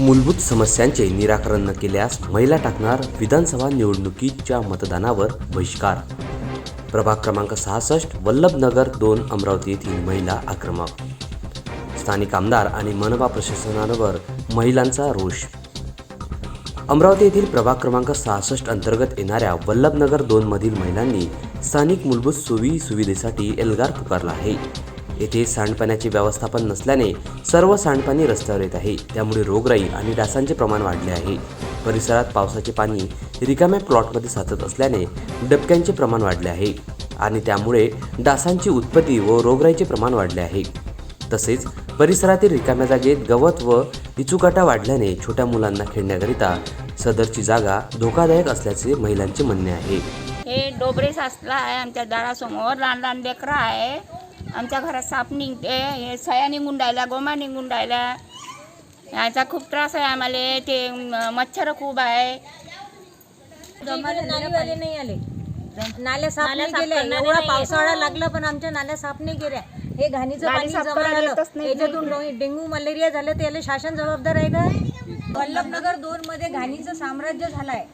मूलभूत समस्यांचे निराकरण न केल्यास महिला टाकणार विधानसभा निवडणुकीच्या मतदानावर बहिष्कार. प्रभाग क्रमांक सहासष्ट वल्लभनगर दोन अमरावती येथील महिला आक्रमक. स्थानिक आमदार आणि मनपा प्रशासनावर महिलांचा रोष. अमरावती येथील प्रभाग क्रमांक सहासष्ट अंतर्गत येणाऱ्या वल्लभनगर दोन मधील महिलांनी स्थानिक मूलभूत सोयी सुविधेसाठी एल्गार पुकारला आहे. येथे सांडपाण्याचे व्यवस्थापन नसल्याने सर्व सांडपाणी रस्त्यावर येत आहे. त्यामुळे रोगराई आणि डासांचे प्रमाण वाढले आहे. परिसरात पावसाचे पाणी रिकाम्या प्लॉटमध्ये साचत असल्याने डबक्यांचे प्रमाण वाढले आहे आणि त्यामुळे डासांची उत्पत्ती व रोगराईचे प्रमाण वाढले आहे. तसेच परिसरातील रिकाम्या जागेत गवत व इचुकाटा वाढल्याने छोट्या मुलांना खेळण्याकरिता सदरची जागा धोकादायक असल्याचे महिलांचे म्हणणे आहे. हे डोबरे सासला आहे आमच्या दारासमोर लहान लहान लेकरं आहे. आमच्या घरात साप निघते हे सया निघून राहिल्या गोमा निघून राहिल्या. याचा खूप त्रास आहे आम्हाला ते मच्छर खूप आहे. नाही आले. नाल्या साफ नाही केल्या एवढा पावसाळा लागला पण आमच्या नाल्या साफ नाही केल्या हे घाणीचं पाणी जमा झालं. याच्यातून डेंग्यू मलेरिया झालं त्याला शासन जबाबदार आहे का? वल्लभनगर दोन मध्ये घाणीचं साम्राज्य झालंय.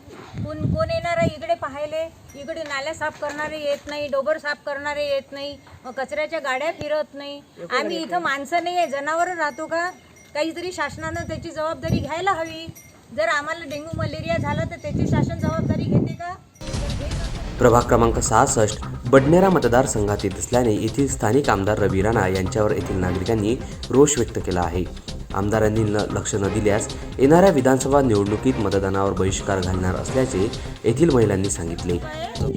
कोण कोण येणार आहे? इकडे पाहायले. इकडे नाल्या साफ करणारे येत नाही डोबर साफ करणारे येत नाही मग कचऱ्याच्या गाड्या फिरत नाही. आम्ही इथं माणसं नाही आहे जनावर राहतो का? काहीतरी शासनानं त्याची जबाबदारी घ्यायला हवी. जर आम्हाला डेंग्यू मलेरिया झाला तर त्याची शासन जबाबदारी घेते का? प्रभाग क्रमांक सहासष्ट बडनेरा मतदारसंघातील असल्याने येथील स्थानिक आमदार रवी राणा यांच्यावर येथील नागरिकांनी रोष व्यक्त केला आहे. आमदारांनी न लक्ष न दिल्यास येणाऱ्या विधानसभा निवडणुकीत मतदानावर बहिष्कार घालणार असल्याचे येथील महिलांनी सांगितले.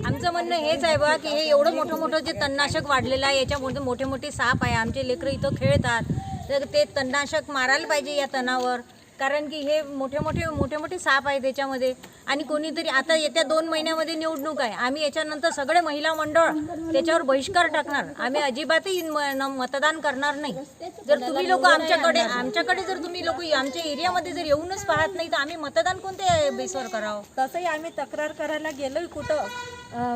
आमचं म्हणणं हेच आहे बा की हे एवढं मोठं मोठं जे तणनाशक वाढलेलं आहे याच्यामध्ये मोठे मोठे साप आहे आमचे लेकरं इथं खेळतात. तर ते तणनाशक मारायला पाहिजे या तणावर. कारण की हे मोठे मोठे मोठे मोठे साप आहे त्याच्यामध्ये. आणि कोणीतरी आता येत्या दोन महिन्यामध्ये निवडणूक आहे. आम्ही याच्यानंतर सगळे महिला मंडळ त्याच्यावर बहिष्कार टाकणार. आम्ही अजिबातही मतदान करणार नाही. जर तुम्ही लोक आमच्याकडे आमच्याकडे जर तुम्ही लोक आमच्या एरियामध्ये जर येऊनच पाहत नाही तर आम्ही मतदान कोणत्या बेसवर करावं? तसंही आम्ही तक्रार करायला गेलोय कुठं?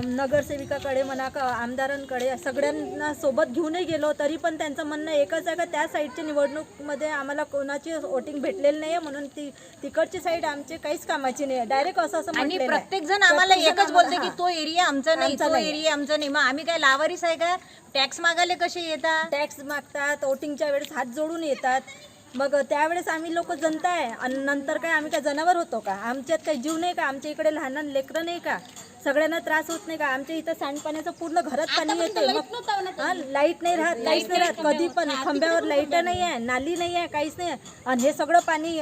नगरसेविकाकडे म्हणा का आमदारांकडे सगळ्यांना सोबत घेऊनही गेलो तरी पण त्यांचं म्हणणं एकच आहे का त्या साईडच्या निवडणूकमध्ये आम्हाला कोणाची वोटिंग भेटलेली नाही आहे म्हणून ती तिकडची साईड आमची काहीच कामाची नाही आहे डायरेक्ट असं असं आणि म्हटलेलं आहे. प्रत्येक जण आम्हाला प्रत्येक एकच जण बोलते आम्हाला- की तो एरिया आमचा नाही आमचा तो नाही. एरिया आमचा नाही. मग आम्ही काय लावारीस आहे का? टॅक्स मागायला कसे येतात? टॅक्स मागतात वोटिंगच्या वेळेस हात जोडून येतात. मग त्यावेळेस आम्ही लोक जनता आहे आणि नंतर काय आम्ही काय जनावर होतो का? आमच्यात काही जीव नाही का? आमच्या इकडे लहान लहान लेकरं नाही का? सगळ्यांना त्रास होत नाही का? आमच्या इथं सांडपाण्याचं पूर्ण घरात पाणी येते मग हा लाइट नाही राहत काहीच नाही राहत कधी पण. खांब्यावर लाइट नाही आहे नाली नाही आहे काहीच नाही आहे आणि हे सगळं पाणी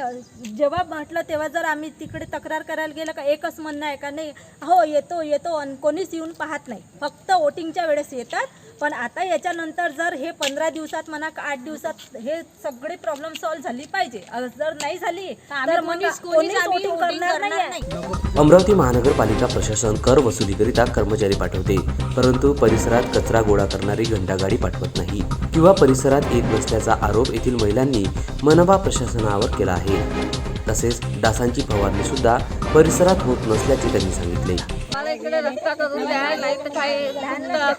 जेव्हा म्हटलं तेव्हा जर आम्ही तिकडे तक्रार करायला गेलं का एकच म्हणणं आहे का नाही हो येतो येतो. आणि कोणीच येऊन पाहत नाही. फक्त वोटिंगच्या वेळेस येतात. पण आता याच्यानंतर जर हे पंधरा दिवसात म्हणा का आठ दिवसात हे सगळे प्रॉब्लेम सॉल्व्ह झाली पाहिजे. जर नाही झाली तर मग करणार नाही. अमरावती महानगरपालिका प्रशासन कर वसुलीकरिता कर्मचारी पाठवते परंतु परिसरात कचरा गोळा करणारी घंटागाडी पाठवत नाही किंवा परिसरात येत नसल्याचा आरोप येथील महिलांनी मनपा प्रशासनावर केला आहे. तसेच डासांची फवारणी सुद्धा परिसरात होत नसल्याचे त्यांनी सांगितले. इकडे रस्ता करून द्या नाही तर काही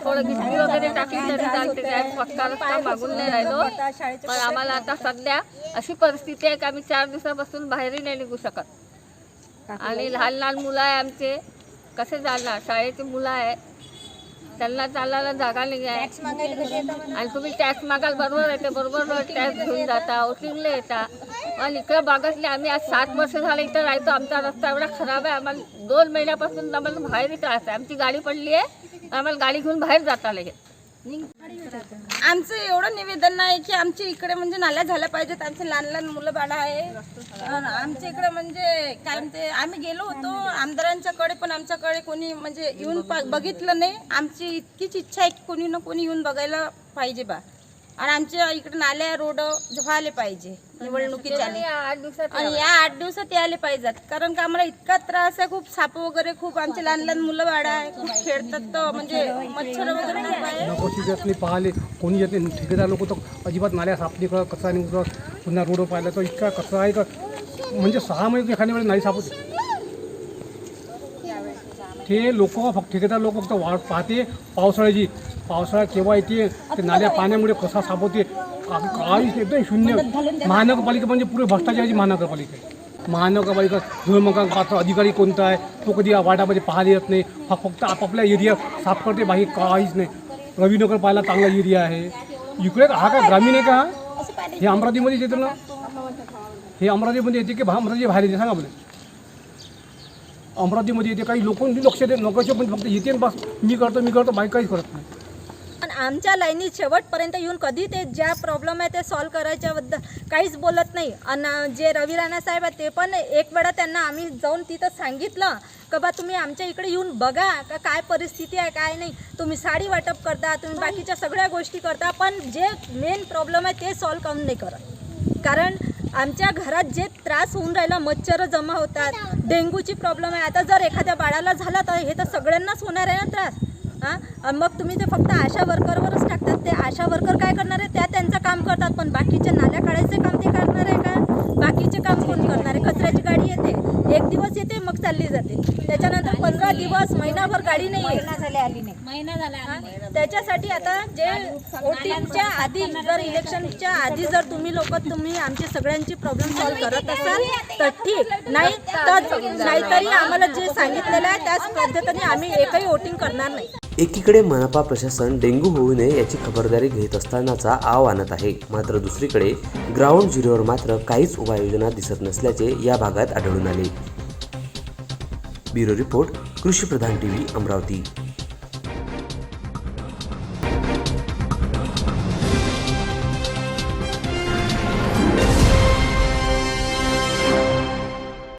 थोडं गिट्टी वगैरे टाकली तरी चालते त्या पक्का रस्ता मागून नाही राहिलो. पण आम्हाला आता सध्या अशी परिस्थिती आहे की आम्ही चार दिवसापासून बाहेरही नाही निघू शकत. आणि लहान लहान मुलं आहे आमचे. कसे जाणार? शाळेची मुलं आहे. त्यांना चालायला जागा नाही आहे. आणि तुम्ही टॅक्स मागाल बरोबर येते बरोबर टॅक्स घेऊन जाता ओटिंगला येता. आणि इकडे बघतले आम्ही आज सात वर्ष झाले इथं राहतो आमचा रस्ता एवढा खराब आहे आम्हाला दोन महिन्यापासून आम्हाला बाहेरही त्रास आहे आमची गाडी पडली आहे आम्हाला गाडी घेऊन बाहेर जाता लगेच आमचं एवढं निवेदन आहे की आमच्या इकडे म्हणजे नाल्या झाल्या पाहिजेत. आमचे लहान लहान मुलं बाळा आहे आमच्या इकडे म्हणजे काय म्हणते आम्ही गेलो होतो. आमदारांच्याकडे पण आमच्याकडे कोणी म्हणजे येऊन बघितलं नाही. आमची इतकीच इच्छा आहे की कोणी ना कोणी येऊन बघायला पाहिजे बा. आणि आमच्या इकडे नाल्या रोड व्हायला पाहिजे. निवडणुकीच्या आणि आठ दिवसात या आठ दिवसात यायला पाहिजेत. कारण का आम्हाला इतका त्रास आहे. खूप साप वगैरे खूप आमचे लहान लहान मुलं बाळा आहे. खूप खेळतात तर म्हणजे मच्छर वगैरे नकोशी येत नाही पाहिले कोणी येत नाही. ठेकेदार लोक तर अजिबात नाल्या साफ नाही करत कचरा नाही उचलत पुन्हा रोड पाहिलं तर इतका कचरा आहे का? म्हणजे सहा महिने एखाद्या वेळेस नाही सापत हे लोक फक्त ठेकेदार लोक फक्त वाट पाहते पावसाळ्याची. पावसाळा केव्हा येते? ते नाल्या पाण्यामुळे कसा का- काहीच एकदम शून्य. महानगरपालिका म्हणजे पुरे भ्रष्टाचाराची महानगरपालिका आहे. महानगरपालिका धुळमकाचा अधिकारी कोणता आहे? तो कधी या वार्डामध्ये पाहायला येत नाही. हा फक्त आपापल्या एरिया साफ करते बाकी काहीच नाही. रवीनगर पाहायला चांगला एरिया आहे. इकडे हा काय ग्रामीण आहे का हे? अमरावतीमध्येच येते ना हे अमरावतीमध्ये येते की भा- अमरावती बाहेर येते? सांगा मला अमरावतीमध्ये येते. काही लोक लक्ष देत लोकांचे पण फक्त येते बस. मी करतो मी करतो बाकी काहीच करत नाही. पण आमच्या लाईनीत शेवटपर्यंत येऊन कधी ते ज्या प्रॉब्लेम आहे ते सॉल्व्ह करायच्याबद्दल काहीच बोलत नाही. आणि जे रवी राणा साहेब आहेत ते पण एक वेळा त्यांना आम्ही जाऊन तिथं सांगितलं का बा तुम्ही आमच्या इकडे येऊन बघा का काय परिस्थिती आहे काय नाही. तुम्ही साडी वाटप करता तुम्ही बाकीच्या सगळ्या गोष्टी करता पण जे मेन प्रॉब्लेम आहे ते सॉल्व्ह काऊन नाही करत? कारण आमच्या घरात जे त्रास होऊन राहिला मच्छर जमा होतात डेंग्यूची प्रॉब्लेम आहे. आता जर एखाद्या बाळाला झाला तर हे तर सगळ्यांनाच होणार आहे ना त्रास. हां? आणि मग तुम्ही ते फक्त आशा वर्करवरच टाकतात. ते आशा वर्कर काय करणार आहे? त्या त्यांचं काम करतात. पण बाकीच्या नाल्या काढायचे काम ते करणार आहे का? बाकीचे काम कोण करणार आहे? कचऱ्याची गाडी येते. एक दिवस येते मग चालली जाते. त्याच्यानंतर पंधरा दिवस महिनाभर गाडी नाही येत झाले आली नाही. महिना झाला हा? त्याच्यासाठी आता जे वोटिंगच्या आधी जर इलेक्शनच्या आधी जर तुम्ही लोक तुम्ही आमची सगळ्यांची प्रॉब्लेम सॉल्व्ह करत असाल तर ठीक. नाही तर नाहीतरी आम्हाला जे सांगितलेलं आहे त्याच पद्धतीने आम्ही एकही वोटिंग करणार नाही. एकीकडे मनपा प्रशासन डेंग्यू होऊ नये याची खबरदारी घेत असतानाचा आव आणत आहे. मात्र दुसरीकडे ग्राउंड झिरोवर मात्र काहीच उपाययोजना दिसत नसल्याचे या भागात आढळून आले. ब्युरो रिपोर्ट कृषी प्रधान टीव्ही अमरावती.